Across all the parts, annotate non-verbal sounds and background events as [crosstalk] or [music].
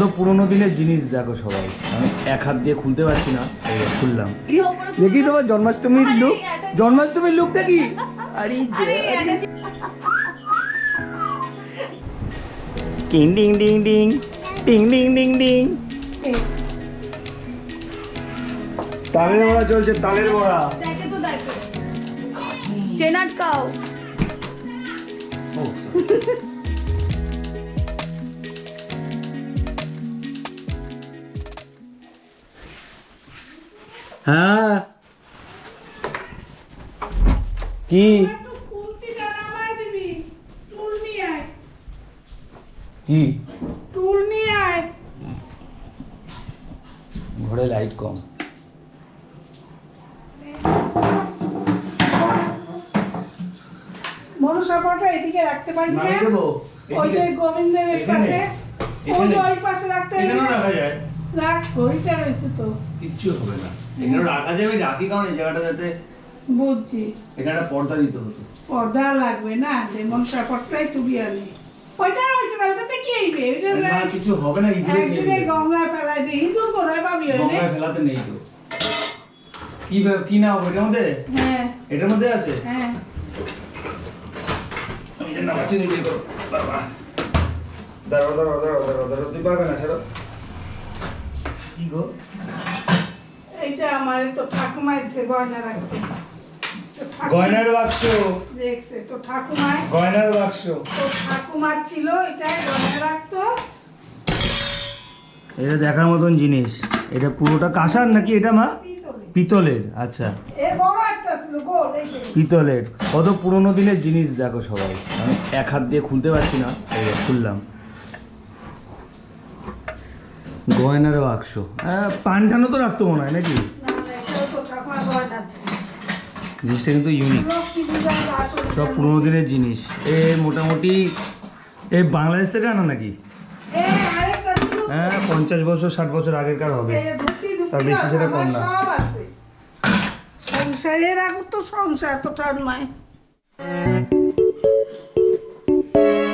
কত পুরোনো দিনের জিনিস দেখো সবাই। আমি এক হাত দিয়ে খুলতে পারছি না খুললাম। দেখি তোমার জন্মাষ্টমীর লুক জন্মাষ্টমীর লুক দেখি? আরে ding ding ding ding ding ding তালের বড়া চলছে তালের বড়া। [laughs] হ্যাঁ। কি? ঘরে লাইট কম। মনসাপাটা এদিকে রাখতে পারবি না। ওই যে গোবিন্দের? পাশে। ওই যে ওই পাশে রাখতে রাখ ওইটা রয়েছে তো। কিচ্ছু হবে না। এখানে রাখা যাবে রাখি কারণ এই জায়গাটা যাতে বুঝছি। এখানে একটা পর্দা দিতে হতো। পর্দা লাগবে না যে মনসাপটটাই তুবি আমি। ওইটা রয়েছে না ওইটাতে কি আইবে? ওইটা না, কিছু হবে না একদিনে ফেলাই দিই। ইঁদুর কোথায় পাবি ওইনে গঙ্গায় ফেলাতে নেই তো। কি কি এটার মধ্যে? হ্যাঁ। এটার মধ্যে আছে? হ্যাঁ। এটা করো বাবা। দাঁড়াও দাঁড়াও দাঁড়াও দাঁড়াও দাঁড়াও। তুই পারবে না ছাড়ো। কি গো? এইটা আমার তো দিছে গয়না রাখতে। গয়নার বাক্স? দেখছে তো ঠাকুমায় গয়নার বাক্স। তো ঠাকুমার ছিল এটাই গয়না রাখতো। এটা দেখার মতন জিনিস। এটা পুরোটা কাঁসার নাকি এটা মা? পিতলের। আচ্ছা। পিতলের। কত পুরোনো দিনের জিনিস দেখো সবাই। আমি এক হাত দিয়ে খুলতে পারছি না। খুললাম। গয়নার বাক্স। পানঠানো তো রাখতো মনে হয় নাকি? জিনিসটা কিন্তু ইউনিক সব পুরোনো দিনের জিনিস। এ মোটামুটি এ বাংলাদেশ থেকে আনা নাকি? হ্যাঁ পঞ্চাশ বছর ষাট বছর আগেরকার হবে। তার বেশি সেটা কম না। সংসারের আগুন তো সংসার তো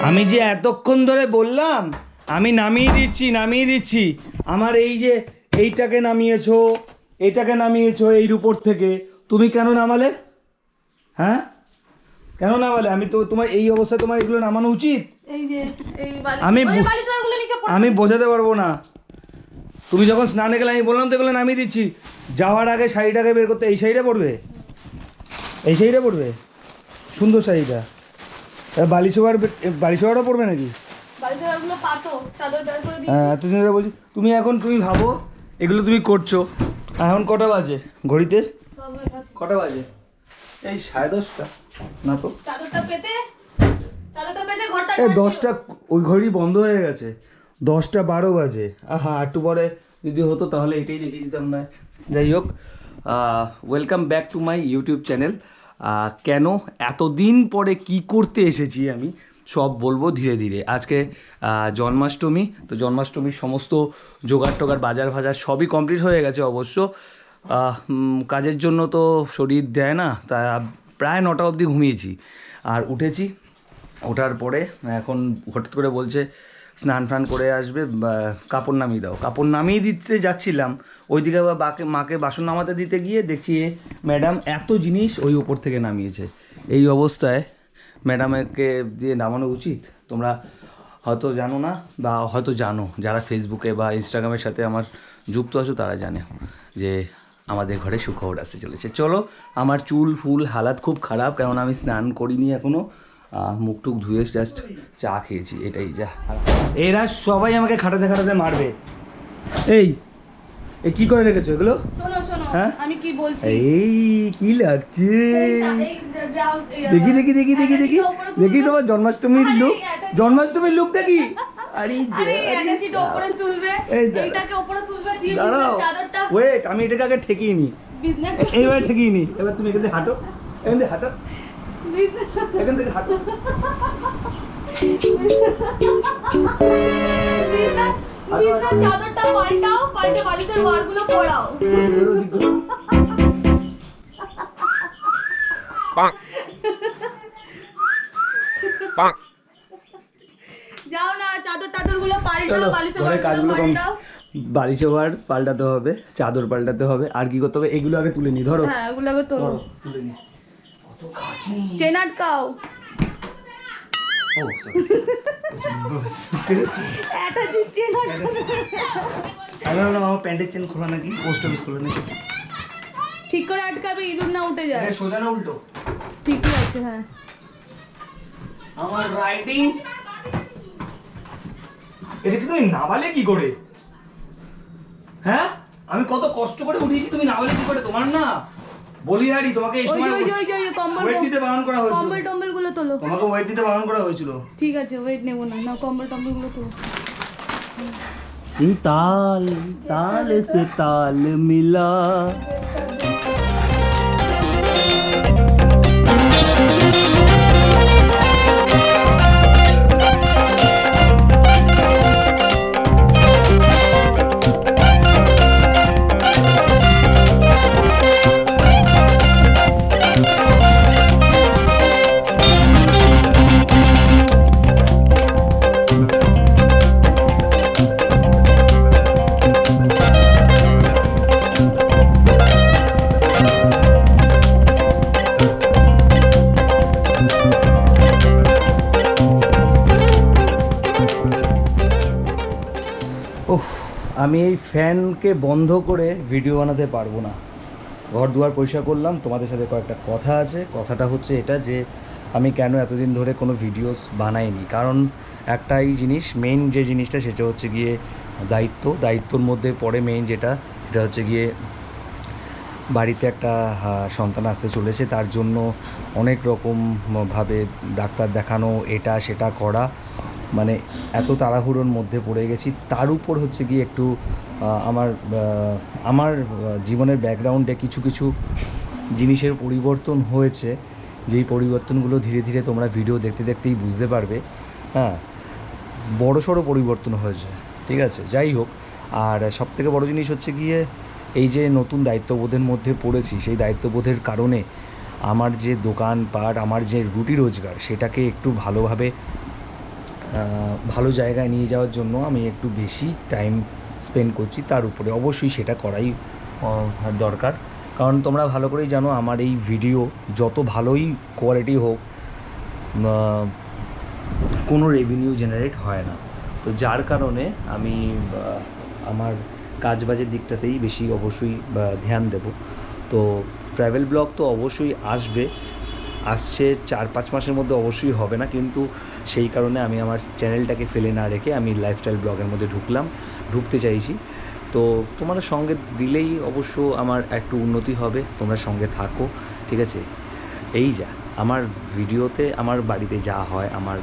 আমি যে এতক্ষণ ধরে বললাম আমি নামিয়ে দিচ্ছি নামিয়ে দিচ্ছি। আমার এই যে এইটাকে নামিয়েছো এইটাকে নামিয়েছো এইর উপর থেকে তুমি কেন নামালে? হ্যাঁ? কেন নামালে? আমি তো তোমার এই অবস্থায় তোমার এগুলো নামানো উচিত। এই এই আমি আমি বোঝাতে পারব না। তুমি যখন স্নানে গেলে আমি বললাম তো এগুলো নামিয়ে দিচ্ছি। যাওয়ার আগে শাড়িটাকে বের করতে এই শাড়িটা পরবে? এই শাড়িটা পরবে? সুন্দর শাড়িটা। এবার বালি শোয়ার বালি পরবে নাকি? এতদিন ধরে বলছি তুমি এখন তুমি ভাবো এগুলো তুমি করছ। এখন কটা বাজে ঘড়িতে? কটা বাজে? এই সাড়ে দশটা। না তো এই দশটা ওই ঘড়ি বন্ধ হয়ে গেছে। দশটা বারো বাজে। আহা একটু পরে যদি হতো তাহলে এটাই দেখিয়ে দিতাম না। যাই হোক welcome back to my YouTube channel কেন এতদিন পরে কি করতে এসেছি আমি? সব বলব ধীরে ধীরে। আজকে জন্মাষ্টমী, তো জন্মাষ্টমীর সমস্ত জোগাড় টোগাড়, বাজার ফাজার সবই কমপ্লিট হয়ে গেছে অবশ্য। কাজের জন্য তো শরীর দেয় না, তা প্রায় নটা অবধি ঘুমিয়েছি। আর উঠেছি, ওঠার পরে এখন হঠাৎ করে বলছে, স্নান ফান করে আসবে কাপড় নামিয়ে দাও। কাপড় নামিয়ে দিতে যাচ্ছিলাম, ওইদিকে আবার বাকে, মাকে বাসন নামাতে দিতে গিয়ে দেখছি ম্যাডাম এত জিনিস ওই ওপর থেকে নামিয়েছে। এই অবস্থায় ম্যাডামকে দিয়ে নামানো উচিত? তোমরা হয়তো জানো না বা হয়তো জানো, যারা ফেসবুকে বা ইনস্টাগ্রামের সাথে আমার যুক্ত আছো তারা জানে যে আমাদের ঘরে সুখবর আসতে চলেছে। চলো, আমার চুল, ফুল, হালাত খুব খারাপ কারণ আমি স্নান করিনি এখনও মুখ টুক ধুয়ে জাস্ট চা খেয়েছি, এটাই, যা। এরা সবাই আমাকে খাটাতে খাটাতে মারবে। এই, এ কি করে রেখেছো এগুলো? হ্যাঁ? আমি কি বলছি? এই কি লাগছে? দেখি দেখি দেখি দেখি দেখি। দেখি তোমার জন্মাষ্টমীর লুক জন্মাষ্টমীর লুক দেখি। আরে তুলবে। এইটাকে তুলবে দিয়ে চাদরটা। ওয়েট আমি এটাকে আগে ঠেকিয়ে নি [laughs] এইবার ঠেকিয়ে নি এবার তুমি এখান থেকে হাঁটো। এখান থেকে হাঁটো। এখান থেকে হাঁটো। [laughs] বিজনেস চাদরটা পাল্টাও পাল্টে বালিশের ওয়ারগুলো পড়াও যাও না চাদর টাদরগুলো পাল্টাও চলো বালিশের ঘরে কাজগুলো ওয়ারগুলো কম পাল্টাও। বালিশ ওভার পাল্টাতে হবে চাদর পাল্টাতে হবে আর কি করতে হবে এগুলো আগে তুলে নি ধরো। হ্যাঁ ওগুলো আগে তোলো। তুলে নি। কত খাটনি চেন আটকাও। ও [laughs] এটা আমি ভাবলাম আমার প্যান্টের চেন খোলা নাকি? পোস্ট অফিস খোলা নাকি? ঠিক করে আটকাবে ইঁদুর না উঠে যায়। সোজা না উল্টো? ঠিকই আছে হ্যাঁ। আমার রাইটিং এটা কি তুমি নাবালে কি করে? হ্যাঁ? আমি কত কষ্ট করে উঠিয়েছি তুমি নাবালে কি করে? তোমার না বলিহারি তোমাকে এই সময় ওই যে ওই যে কম্বল দিতে বারণ করা হয়েছিল। কম্বল টম্বল তোলো তোমাকে ওয়েট দিতে বারণ করা হয়েছিল। ঠিক আছে ওয়েট নেব না। না কম্বল টম্বলগুলো তোলো। এই তাল তাল সে তাল মিলা। ওহ আমি এই ফ্যানকে বন্ধ করে ভিডিও বানাতে পারব না। ঘর দুয়ার পরিষ্কার করলাম, তোমাদের সাথে কয়েকটা কথা আছে। কথাটা হচ্ছে এটা যে, আমি কেন এতদিন ধরে কোনো ভিডিওস বানাইনি? কারণ একটাই জিনিস মেইন যে জিনিসটা, সেটা হচ্ছে গিয়ে দায়িত্ব। দায়িত্বর মধ্যে পড়ে মেইন যেটা, সেটা হচ্ছে গিয়ে বাড়িতে একটা সন্তান আসতে চলেছে। তার জন্য অনেক রকম ভাবে ডাক্তার দেখানো, এটা, সেটা করা। মানে এত তাড়াহুড়োর মধ্যে পড়ে গেছি। তার উপর হচ্ছে গিয়ে একটু আমার আমার জীবনের ব্যাকগ্রাউন্ডে কিছু কিছু জিনিসের পরিবর্তন হয়েছে। যেই পরিবর্তনগুলো ধীরে ধীরে তোমরা ভিডিও দেখতে, দেখতেই বুঝতে পারবে। হ্যাঁ বড় সড়ো পরিবর্তন হয়েছে, ঠিক আছে? যাই হোক, আর সব থেকে বড় জিনিস হচ্ছে গিয়ে, এই যে নতুন দায়িত্ববোধের মধ্যে পড়েছি, সেই দায়িত্ববোধের কারণে আমার যে দোকানপাট, আমার যে রুটি রোজগার, সেটাকে একটু ভালোভাবে ভালো জায়গায় নিয়ে যাওয়ার জন্য আমি একটু বেশি টাইম স্পেন্ড করছি, তার উপরে অবশ্যই সেটা করাই দরকার। কারণ তোমরা ভালো করেই জানো, আমার এই ভিডিও যত ভালোই কোয়ালিটি হোক কোনো রেভিনিউ জেনারেট হয় না। তো যার কারণে আমি আমার কাজ বাজের দিকটাতেই বেশি অবশ্যই ধ্যান দেব। তো ট্রাভেল ব্লগ তো অবশ্যই আসবে। আসছে চার পাঁচ মাসের মধ্যে অবশ্যই হবে না, কিন্তু সেই কারণে আমি আমার চ্যানেলটাকে ফেলে না রেখে আমি লাইফস্টাইল ব্লগের মধ্যে ঢুকলাম, ঢুকতে চাইছি। তো তোমরা সঙ্গে দিলেই অবশ্য আমার একটু উন্নতি হবে, তোমরা সঙ্গে থাকো, ঠিক আছে? এই যা, আমার ভিডিওতে আমার বাড়িতে যা হয়, আমার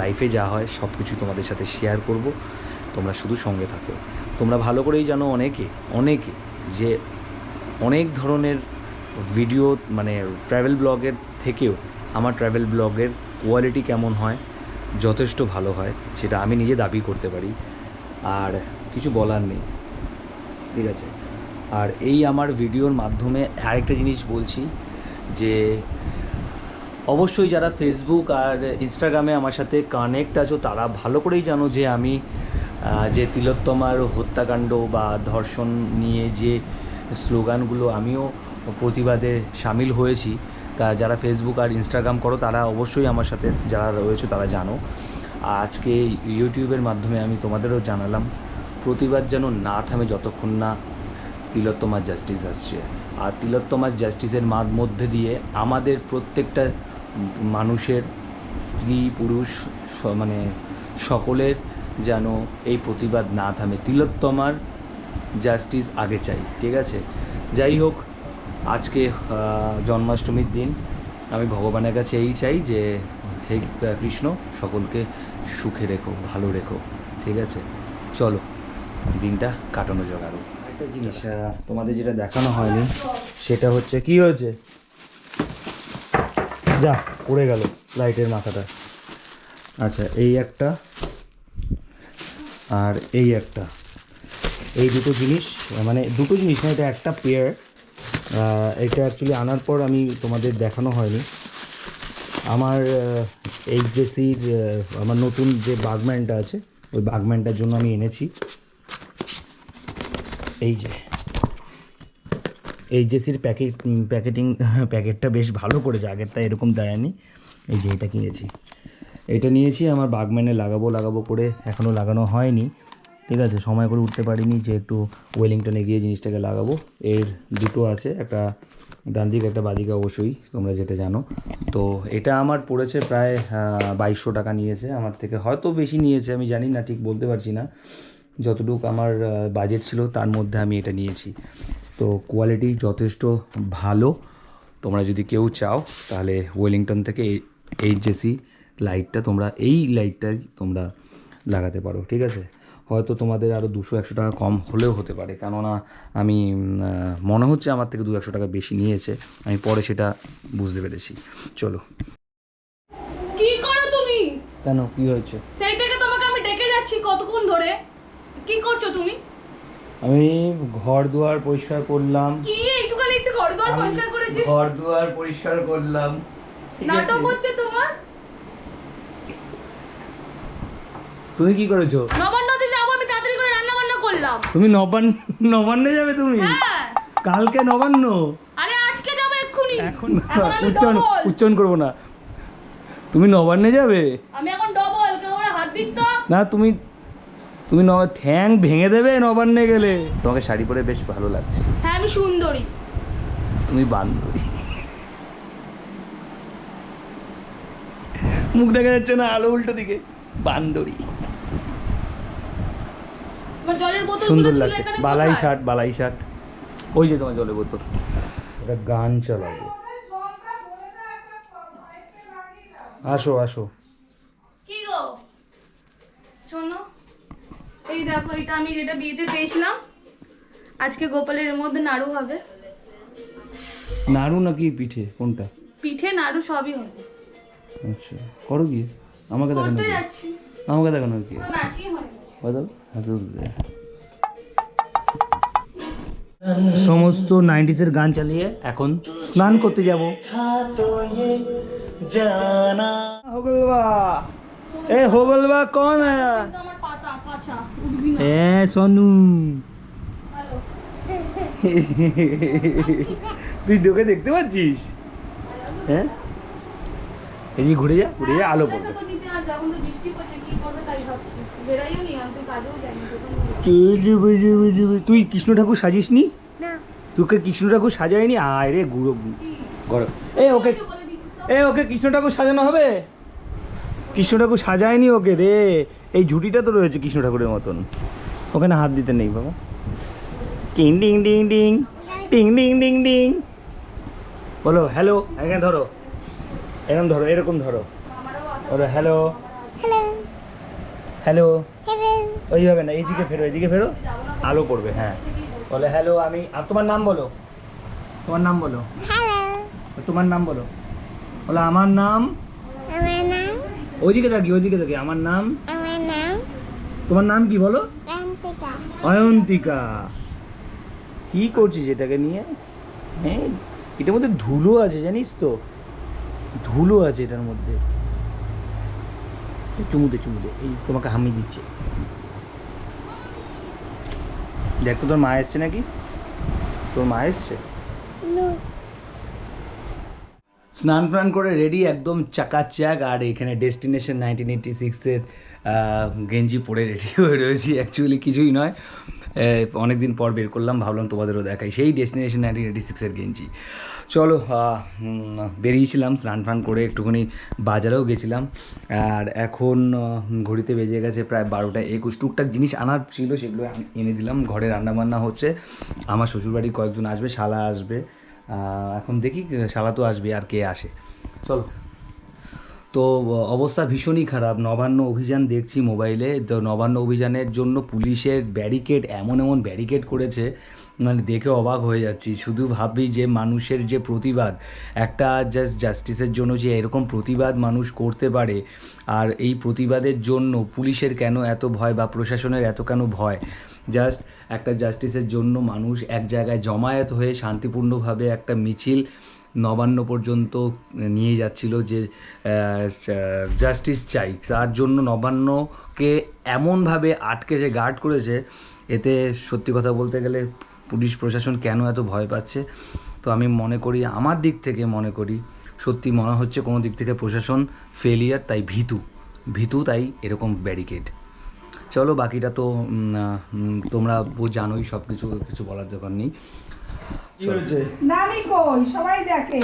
লাইফে যা হয় সব কিছু তোমাদের সাথে শেয়ার করব, তোমরা শুধু সঙ্গে থাকো। তোমরা ভালো করেই জানো অনেকে অনেকে যে অনেক ধরনের ভিডিও মানে ট্রাভেল ব্লগের থেকেও আমার ট্রাভেল ব্লগের কোয়ালিটি কেমন হয়, যথেষ্ট ভালো হয়, সেটা আমি নিজে দাবি করতে পারি। আর কিছু বলার নেই, ঠিক আছে? আর এই আমার ভিডিওর মাধ্যমে আরেকটা জিনিস বলছি, যে অবশ্যই যারা ফেসবুক আর ইনস্টাগ্রামে আমার সাথে কানেক্ট আছো, তারা ভালো করেই জানো যে আমি যে তিলোত্তমার হত্যাকাণ্ড বা ধর্ষণ নিয়ে যে স্লোগানগুলো আমিও প্রতিবাদে সামিল হয়েছি তা যারা ফেসবুক আর ইনস্টাগ্রাম করো, তারা অবশ্যই আমার সাথে যারা রয়েছে, তারা জানো। আজকে ইউটিউবের মাধ্যমে আমি তোমাদেরও জানালাম, প্রতিবাদ যেন না থামে যতক্ষণ না তিলোত্তমার জাস্টিস আসছে। আর তিলোত্তমার জাস্টিসের মধ্যে দিয়ে আমাদের প্রত্যেকটা মানুষের, স্ত্রী, পুরুষ মানে সকলের যেন এই প্রতিবাদ না থামে। তিলোত্তমার জাস্টিস আগে চাই, ঠিক আছে? যাই হোক আজকে জন্মাষ্টমীর দিন। আমি ভগবানের কাছে এই চাই যে হে কৃষ্ণ সকলকে সুখে রেখো ভালো রেখো ঠিক আছে? চলো দিনটা কাটানো যাক আরও একটা জিনিস তোমাদের যেটা দেখানো হয়নি সেটা হচ্ছে কি হয়েছে? যা পড়ে গেল লাইটের মাথাটা। আচ্ছা এই একটা আর এই একটা। এই দুটো জিনিস মানে দুটো জিনিস না এটা একটা পেয়ার এটা অ্যাকচুয়ালি আনার পর আমি তোমাদের দেখানো হয়নি। আমার এইচজেসির আমার নতুন যে বাগম্যানটা আছে, ওই বাগম্যানটার জন্য আমি এনেছি। এই যে এইচজেসির প্যাকেট প্যাকেটিং প্যাকেটটা বেশ ভালো করেছে, আগেরটা এরকম দেয়নি। এই যে এটা কিনেছি। এটা নিয়েছি, আমার বাগম্যানে লাগাবো লাগাবো করে এখনও লাগানো হয়নি। ঠিক আছে, সময় করে উঠতে পারিনি যে একটু ওয়েলিংটনে গিয়ে জিনিসটাকে লাগাবো। এর দুটো আছে, একটা ডান দিকে একটা বাদিকে অবশ্যই, তোমরা যেটা জানো। তো এটা আমার পড়েছে প্রায় বাইশশো টাকা নিয়েছে। আমার থেকে হয়তো বেশি নিয়েছে, আমি জানি না, ঠিক বলতে পারছি না। যতটুকু আমার বাজেট ছিল, তার মধ্যে আমি এটা নিয়েছি। তো কোয়ালিটি যথেষ্ট ভালো। তোমরা যদি কেউ চাও, তাহলে ওয়েলিংটন থেকে এই জেসি লাইটটা তোমরা, এই লাইটটাই তোমরা লাগাতে পারো, ঠিক আছে? হয়তো তোমাদের আরও দুশো একশো টাকা কম হলেও হতে পারে। কেননা আমি মনে হচ্ছে আমার থেকে দু একশো টাকা বেশি নিয়েছে। আমি পরে সেটা বুঝতে পেরেছি। চলো। কি করো তুমি? কেন? কী হয়েছে? সেই থেকে তোমাকে আমি ডেকে যাচ্ছি কতক্ষণ ধরে। কি করছ তুমি? আমি ঘর দুয়ার পরিষ্কার করলাম। কি? একটু ঘর দুয়ার পরিষ্কার করেছি? ঘর দুয়ার পরিষ্কার করলাম। নাটক হচ্ছে তোমার? তুমি কি করেছ? নবান্নতে যাব আমি তাড়াতাড়ি করে করলাম তুমি নবান্ন নবান্নে যাবে তুমি? হ্যাঁ। কালকে নবান্ন? আরে আজকে যাব এক্ষুনি। এখন এখন উচ্চারণ উচ্চারণ করব না। তুমি নবান্নে যাবে? আমি এখন ডবল কেউ আমার হাত দিত তো। না তুমি তুমি ন ঠ্যাং ভেঙে দেবে নবান্নে গেলে। তোমাকে শাড়ি পরে বেশ ভালো লাগছে। হ্যাঁ আমি সুন্দরী। তুমি বান্ধবী মুখ দেখা যাচ্ছে না আলো উল্টো দিকে। বান্দরি। সুন্দর লাগছে। বালাই? শার্ট বালাই শার্ট। ওই যে তোমার জলে বোতল। একটা গান চালাবো আসো আসো। কি গো? শোনো এই দেখো এটা আমি যেটা বিয়েতে পেয়েছিলাম আজকে গোপালের এর মধ্যে নাড়ু হবে। নাড়ু নাকি পিঠে? কোনটা? পিঠে নাড়ু সবই হবে। আচ্ছা করো কি আমাকে দেখানো কি আমাকে দেখানো কি ম্যাচিং হবে বলো হাতে তুলে দে। সমস্ত নাইনটিসের গান চালিয়ে এখন স্নান করতে যাব। হোগলবা এ হোগলবা কোন আয়া কিন্তু আমার পাতা কাঁচা উঠবি না এ সোনু হ্যালো তুই তোকে দেখতে পাচ্ছিস হ্যাঁ এদিকে ঘুরে যা ঘুরে যা আলো পড়বে তুই কৃষ্ণ ঠাকুর সাজিস নি। তোকে কৃষ্ণ ঠাকুর সাজায়নি? আয় রে গুঁড়ো কি? গরম এ ওকে? এ ওকে কৃষ্ণ ঠাকুর সাজানো হবে? কৃষ্ণ ঠাকুর সাজায়নি ওকে রে। এই ঝুটিটা তো রয়েছে কৃষ্ণ ঠাকুরের মতন। ওখানে হাত দিতে নেই বাবা। Ting ding ding ding ting ding ding ding বলো হ্যালো এখানে ধরো। এরকম ধরো এরকম ধরো। বলো হ্যালো। হ্যালো। ওইভাবে না এইদিকে ফেরো এইদিকে ফেরো। আলো পড়বে হ্যাঁ। বলে হ্যালো আমি আর তোমার নাম বলো। তোমার নাম বলো। তোমার নাম বলো। বলো আমার নাম? আমার নাম? ওইদিকে থাকি ওইদিকে থাকি। আমার নাম? আমার নাম? তোমার নাম কি বলো? অয়ন্তিকা। কি করছিস এটাকে নিয়ে? হ্যাঁ এটার মধ্যে ধুলো আছে জানিস তো? ধুলো আছে এটার মধ্যে। চুমুতে চুমুতে এই তোমাকে হামি দিচ্ছে। দেখ তো তোর মা এসছে নাকি? তোর মা এসছে? স্নান ফান করে রেডি একদম চাকাচাক আর এখানে ডেস্টিনেশন নাইনটিন এইটি সিক্সের গেঞ্জি পরে রেডি হয়ে রয়েছি। অ্যাকচুয়ালি কিছুই নয়। অনেক দিন পর বের করলাম ভাবলাম তোমাদেরও দেখাই। সেই ডেস্টিনেশন নাইনটিন এইটি সিক্সের গেঞ্জি। চলো বেরিয়েছিলাম, স্নান ফান করে একটুখানি বাজারেও গেছিলাম। আর এখন ঘড়িতে বেজে গেছে প্রায় বারোটা একুশ। টুকটাক জিনিস আনার ছিল, সেগুলো এনে দিলাম। ঘরে রান্নাবান্না হচ্ছে। আমার শ্বশুরবাড়ির কয়েকজন আসবে, শালা আসবে। এখন দেখি, শালা তো আসবে, আর কে আসে। চলো। তো অবস্থা ভীষণই খারাপ। নবান্ন অভিযান দেখছি মোবাইলে। তো নবান্ন অভিযানের জন্য পুলিশের ব্যারিকেড, এমন এমন ব্যারিকেড করেছে মানে দেখে অবাক হয়ে যাচ্ছি। শুধু ভাবি যে মানুষের যে প্রতিবাদ, একটা জাস্ট জাস্টিসের জন্য যে এরকম প্রতিবাদ মানুষ করতে পারে, আর এই প্রতিবাদের জন্য পুলিশের কেন এত ভয় বা প্রশাসনের এত কেন ভয়? জাস্ট একটা জাস্টিসের জন্য মানুষ এক জায়গায় জমায়েত হয়ে শান্তিপূর্ণভাবে একটা মিছিল নবান্ন পর্যন্ত নিয়ে যাচ্ছিল যে জাস্টিস চাই। তার জন্য নবান্নকে এমনভাবে আটকে যে গার্ড করেছে, এতে সত্যি কথা বলতে গেলে পুলিশ প্রশাসন কেন এত ভয় পাচ্ছে? তো আমি মনে করি আমার দিক থেকে মনে করি সত্যি মনে হচ্ছে কোনো দিক থেকে প্রশাসন ফেলিয়ার তাই ভীতু। ভীতু তাই এরকম ব্যারিকেড চলো বাকিটা তো তোমরা জানোই সব কিছু কিছু বলার দরকার নেই। সবাই দেখে।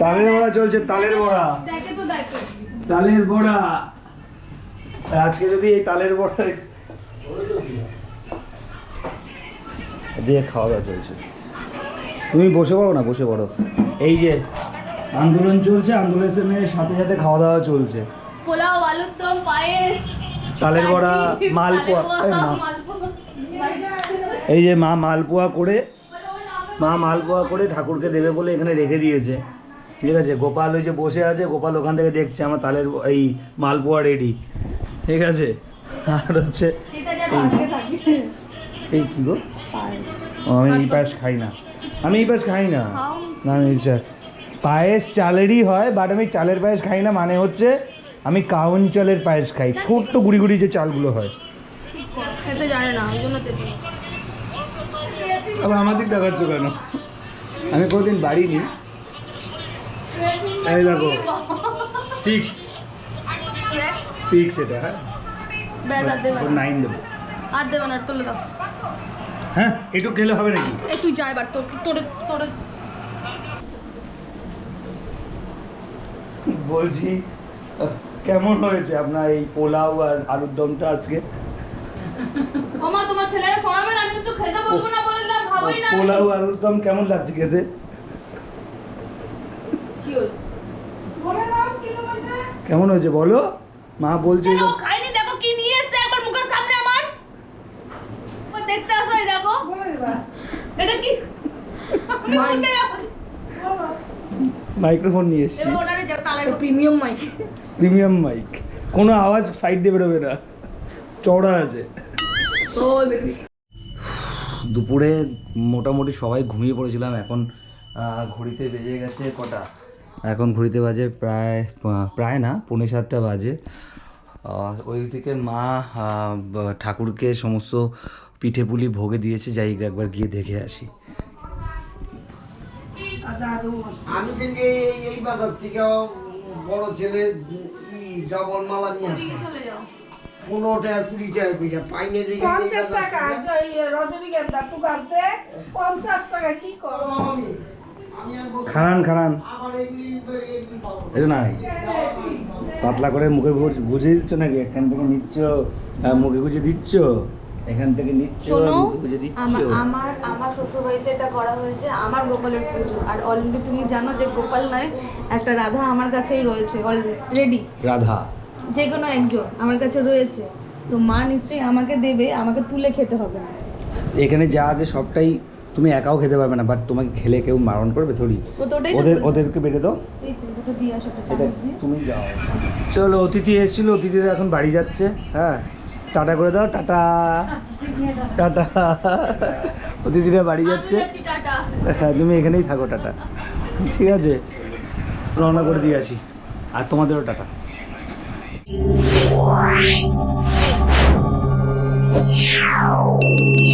তালের বড়া চলছে তালের বড়া। দেখে তো দেখে। তালের বড়া। আজকে যদি এই তালের বড়া দিয়ে খাওয়া দাওয়া চলছে। তুমি বসে পড়ো না বসে পড়ো। এই যে আন্দোলন চলছে আন্দোলনের সাথে সাথে খাওয়া দাওয়া চলছে। পোলাও আলুর দম পায়েস। তালের বড়া মালপোয়া এই মা- এই যে মা মালপোয়া করে মা মালপোয়া করে ঠাকুরকে দেবে বলে এখানে রেখে দিয়েছে। ঠিক আছে গোপাল ওই যে বসে আছে গোপাল ওখান থেকে দেখছে আমার তালের এই মালপোয়া রেডি ঠিক আছে? আর হচ্ছে এই কি গো? আমি এই পায়েস খাই না। আমি এই পায়েস খাই না। না পায়েস চালেরই হয় বাট আমি চালের পায়েস খাই না মানে হচ্ছে আমি কাউন চালের পায়েস খাই। ছোট্ট গুড়ি গুড়ি যে চালগুলো হয়। আবার আমার দিক দেখাচ্ছ কেন? আমি কোনোদিন বাড়ি নি এই দেখো সিক্স সিক্স এটা হ্যাঁ? নাইন দেবো আর দেবে না তুলে দাও। হ্যাঁ একটু খেলে হবে নাকি? এই তুই যা এবার তোর তোর তোর বলছি কেমন হয়েছে আপনার এই পোলাও আর আলুর দমটা আজকে? ওমা তোমার ছেলেরা পড়াবে না আমি কিন্তু খেতে বলব না বলে দিলাম খাবোই না। পোলাও আলুর দম কেমন লাগছে খেতে? কি হলো? বলে দাও কি হয়েছে? কেমন হয়েছে বলো? মা বলছে কেন ও খাইনি দেখো কি নিয়ে এসছে একবার মুখের সামনে আমার ও দেখতে আসো এই দেখো বলে দেবা এটা কি আমি বলতে যাব। বলো মাইক্রোফোন নিয়ে এসছি। প্রিমিয়াম মাইক প্রিমিয়াম মাইক কোনো আওয়াজ সাইড দিয়ে বেরোবে না। চওড়া আছে। দুপুরে মোটামুটি সবাই ঘুমিয়ে পড়েছিলাম। এখন ঘড়িতে বেজে গেছে কটা? এখন ঘড়িতে বাজে প্রায় প্রায় না পৌনে সাতটা বাজে। ওই থেকে মা ঠাকুরকে সমস্ত পিঠে পুলি ভোগে দিয়েছে। যাই একবার গিয়ে দেখে আসি। আমি সেদিনকে এই- বাজার থেকে বড় ছেলে ই ডবল মালা নিয়ে আসে। পনেরো টাকা কুড়ি টাকা করে দেখে পঞ্চাশ পঞ্চাশ কি করো? আমি খানান খানান। না। পাতলা করে মুখে গুজে দিচ্ছ নাকি? এখান থেকে নিচ্ছ মুখে গুজে দিচ্ছ? এখান থেকে নিচ্ছ শোনো আমার আমার আমার শ্বশুরবাড়িতে এটা করা হয়েছে আমার গোপালের পুজো। আর অলরেডি তুমি জানো যে গোপাল নয় একটা রাধা আমার কাছেই রয়েছে অলরেডি রাধা। যে কোনো একজন আমার কাছে রয়েছে। তো মা নিশ্চয়ই আমাকে দেবে আমাকে তুলে খেতে হবে। এখানে যা আছে সবটাই তুমি একাও খেতে পারবে না বাট তোমাকে খেলে কেউ মারণ করবে থোড়ি। ওদের ওদেরকে বেটে দাও। তুমি যাও। চলো অতিথি এসেছিল অতিথিরা এখন বাড়ি যাচ্ছে হ্যাঁ? টাটা করে দাও টাটা। টাটা। অতিথিরা বাড়ি যাচ্ছে। হ্যাঁ তুমি এখানেই থাকো টাটা। ঠিক আছে? রওনা করে দিয়ে আসি। আর তোমাদেরও টাটা। Yeah.